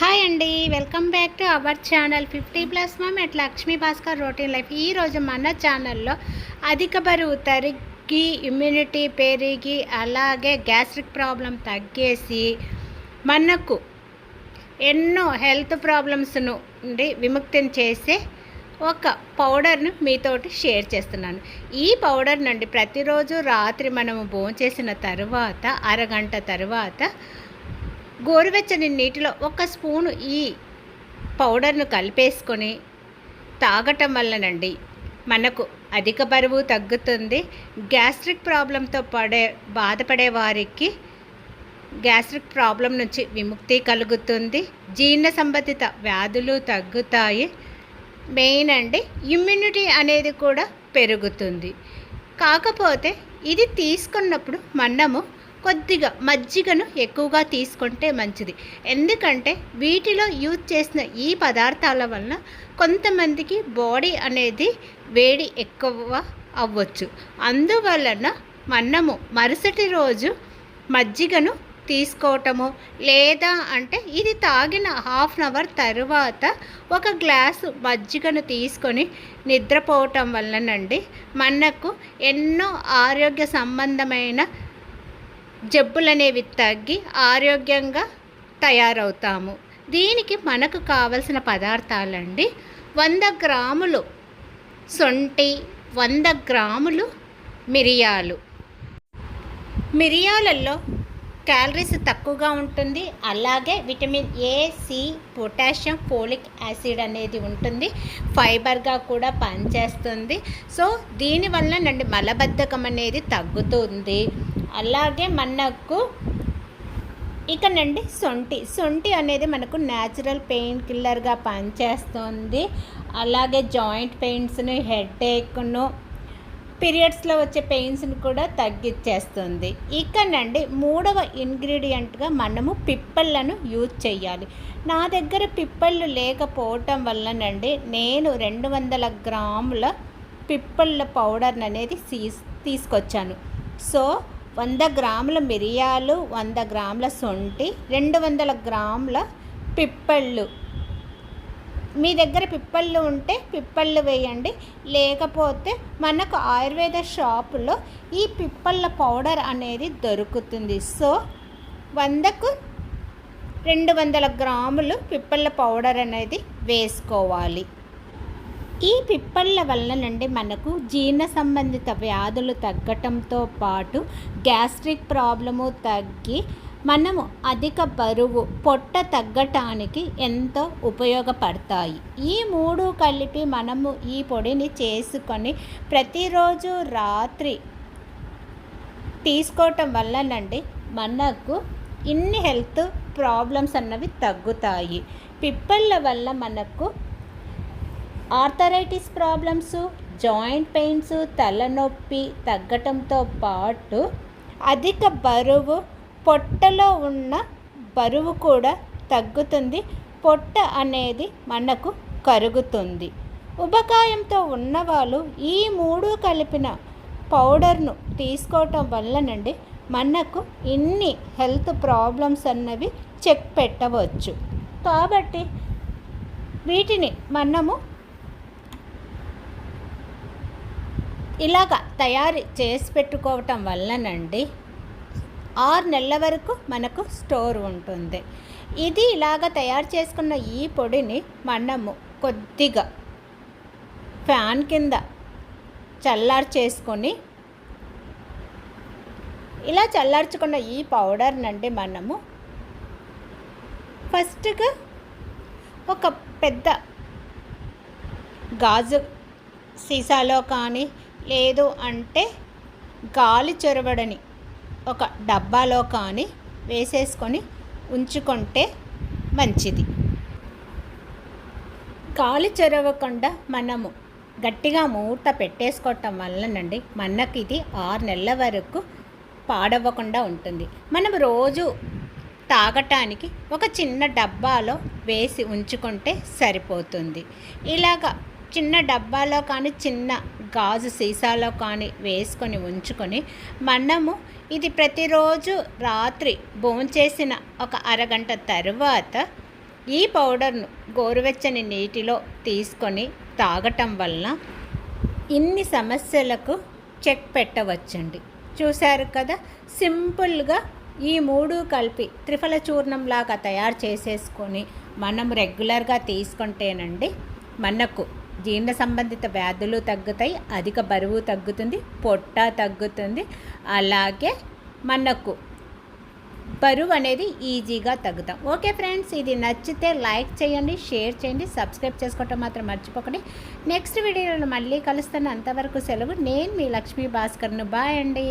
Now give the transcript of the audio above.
Hi అండి welcome back to our channel fifty plus mom at Lakshmi Bhaskar routine life. ఈరోజు మన ఛానల్లో అధిక బరువు తరిగి ఇమ్యూనిటీ పెరిగి అలాగే గ్యాస్ట్రిక్ ప్రాబ్లం తగ్గేసి మనకు ఎన్నో హెల్త్ ప్రాబ్లమ్స్ నుండి విముక్తిని చేసే ఒక పౌడర్ను మీతోటి షేర్ చేస్తున్నాను. ఈ పౌడర్ నుండి ప్రతిరోజు రాత్రి మనము భోంచేసిన తర్వాత అరగంట తర్వాత గోరువెచ్చని నీటిలో ఒక స్పూను ఈ పౌడర్ను కలిపేసుకొని తాగటం వల్లనండి మనకు అధిక బరువు తగ్గుతుంది. గ్యాస్ట్రిక్ ప్రాబ్లంతో పడే బాధపడే వారికి గ్యాస్ట్రిక్ ప్రాబ్లం నుంచి విముక్తి కలుగుతుంది. జీర్ణ సంబంధిత వ్యాధులు తగ్గుతాయి. మెయిన్ అండి ఇమ్యూనిటీ అనేది కూడా పెరుగుతుంది. కాకపోతే ఇది తీసుకున్నప్పుడు మనము కొద్దిగా మజ్జిగను ఎక్కువగా తీసుకుంటే మంచిది. ఎందుకంటే వీటిలో యూజ్ చేసిన ఈ పదార్థాల వలన కొంతమందికి బాడీ అనేది వేడి ఎక్కువ అవ్వచ్చు. అందువలన మనము మరుసటి రోజు మజ్జిగను తీసుకోవటము లేదా అంటే ఇది తాగిన హాఫ్ అన్ అవర్ తర్వాత ఒక గ్లాసు మజ్జిగను తీసుకొని నిద్రపోవటం వల్లనండి మనకు ఎన్నో ఆరోగ్య సంబంధమైన జబ్బులనేవి తగ్గి ఆరోగ్యంగా తయారవుతాము. దీనికి మనకు కావలసిన పదార్థాలండి. వంద గ్రాములు సొంటి వంద గ్రాములు మిరియాలు. మిరియాలలో క్యాలరీస్ తక్కువగా ఉంటుంది. అలాగే vitamin A C potassium folic acid అనేది ఉంటుంది. ఫైబర్గా కూడా పనిచేస్తుంది. సో దీనివల్ల నండి మలబద్ధకం అనేది తగ్గుతుంది. అలాగే మనకు ఇకనండి సొంటి. సొంటి అనేది మనకు న్యాచురల్ పెయిన్ కిల్లర్గా పనిచేస్తుంది. అలాగే జాయింట్ పెయిన్స్ను హెడ్ఏక్ను పీరియడ్స్లో వచ్చే పెయిన్స్ని కూడా తగ్గించేస్తుంది ఇకనండి మూడవ ఇంగ్రీడియంట్గా మనము పిప్పళ్ళను యూజ్ చేయాలి నా దగ్గర పిప్పళ్ళు లేకపోవటం వల్లనండి నేను రెండు వందల గ్రాముల పిప్పళ్ళ పౌడర్ అనేది తీసుకొచ్చాను. సో వంద గ్రాముల మిరియాలు వంద గ్రాముల సొంటి రెండు వందల గ్రాముల పిప్పళ్ళు. మీ దగ్గర పిప్పళ్ళు ఉంటే పిప్పళ్ళు వేయండి. లేకపోతే మనకు ఆయుర్వేద షాపులో ఈ పిప్పళ్ళ పౌడర్ అనేది దొరుకుతుంది. సో వందకు రెండు వందల గ్రాములు పిప్పళ్ళ పౌడర్ అనేది వేసుకోవాలి. ఈ పిప్పళ్ళ వల్ల నుండి మనకు జీర్ణ సంబంధిత వ్యాధులు తగ్గటంతో పాటు గ్యాస్ట్రిక్ ప్రాబ్లము తగ్గి మనము అధిక బరువు పొట్ట తగ్గటానికి ఎంతో ఉపయోగపడతాయి. ఈ మూడు కలిపి మనము ఈ పొడిని చేసుకొని ప్రతిరోజు రాత్రి తీసుకోవటం వల్లనండి మనకు ఇన్ని హెల్త్ ప్రాబ్లమ్స్ అన్నవి తగ్గుతాయి. పిప్పళ్ళ వల్ల మనకు ఆర్థరైటిస్ ప్రాబ్లమ్స్ జాయింట్ పెయిన్స్ తలనొప్పి తగ్గటంతో పాటు అధిక బరువు పొట్టలో ఉన్న బరువు కూడా తగ్గుతుంది. పొట్ట అనేది మనకు కరుగుతుంది. ఉబకాయంతో ఉన్నవాళ్ళు ఈ మూడు కలిపిన పౌడర్ను తీసుకోవటం వల్లనండి మనకు ఇన్ని హెల్త్ ప్రాబ్లమ్స్ అన్నవి చెక్ పెట్టవచ్చు. కాబట్టి వీటిని మనము ఇలాగ తయారు చేసి పెట్టుకోవటం వల్లనండి ఆరు నెలల వరకు మనకు స్టోర్ ఉంటుంది. ఇది ఇలాగ తయారు చేసుకున్న ఈ పొడిని మనము కొద్దిగా ఫ్యాన్ కింద చల్లారు చేసుకొని ఇలా చల్లార్చుకున్న ఈ పౌడర్ నుండి మనము ఫస్ట్గా ఒక పెద్ద గాజు సీసాలో కానీ లేదు అంటే గాలి చొరబడని ఒక డబ్బాలో కానీ వేసేసుకొని ఉంచుకుంటే మంచిది. గాలి చొరవకుండా మనము గట్టిగా మూత పెట్టేసుకోవటం వల్లనండి మనకి ఇది ఆరు నెలల వరకు పాడవ్వకుండా ఉంటుంది. మనం రోజు తాగటానికి ఒక చిన్న డబ్బాలో వేసి ఉంచుకుంటే సరిపోతుంది. ఇలాగా చిన్న డబ్బాలో కానీ చిన్న గాజు సీసాలో కానీ వేసుకొని ఉంచుకొని మనము ఇది ప్రతిరోజు రాత్రి భోంచేసిన ఒక అరగంట తర్వాత ఈ పౌడర్ను గోరువెచ్చని నీటిలో తీసుకొని తాగటం వలన ఇన్ని సమస్యలకు చెక్ పెట్టవచ్చండి. చూశారు కదా? సింపుల్గా ఈ మూడు కలిపి త్రిఫల చూర్ణంలాగా తయారు చేసేసుకొని మనం రెగ్యులర్గా తీసుకుంటేనండి మనకు జీర్ణ సంబంధిత వ్యాధులు తగ్గుతాయి అధిక బరువు తగ్గుతుంది పొట్ట తగ్గుతుంది. అలాగే మనకు బరువు అనేది ఈజీగా తగ్గుతాం. ఓకే ఫ్రెండ్స్ ఇది నచ్చితే లైక్ చేయండి షేర్ చేయండి సబ్స్క్రైబ్ చేసుకోవటం మాత్రం మర్చిపోకండి. నెక్స్ట్ వీడియోలో మళ్ళీ కలుస్తాను. అంతవరకు సెలవు. నేను మీ లక్ష్మీ భాస్కర్ను. బాయ్ అండి.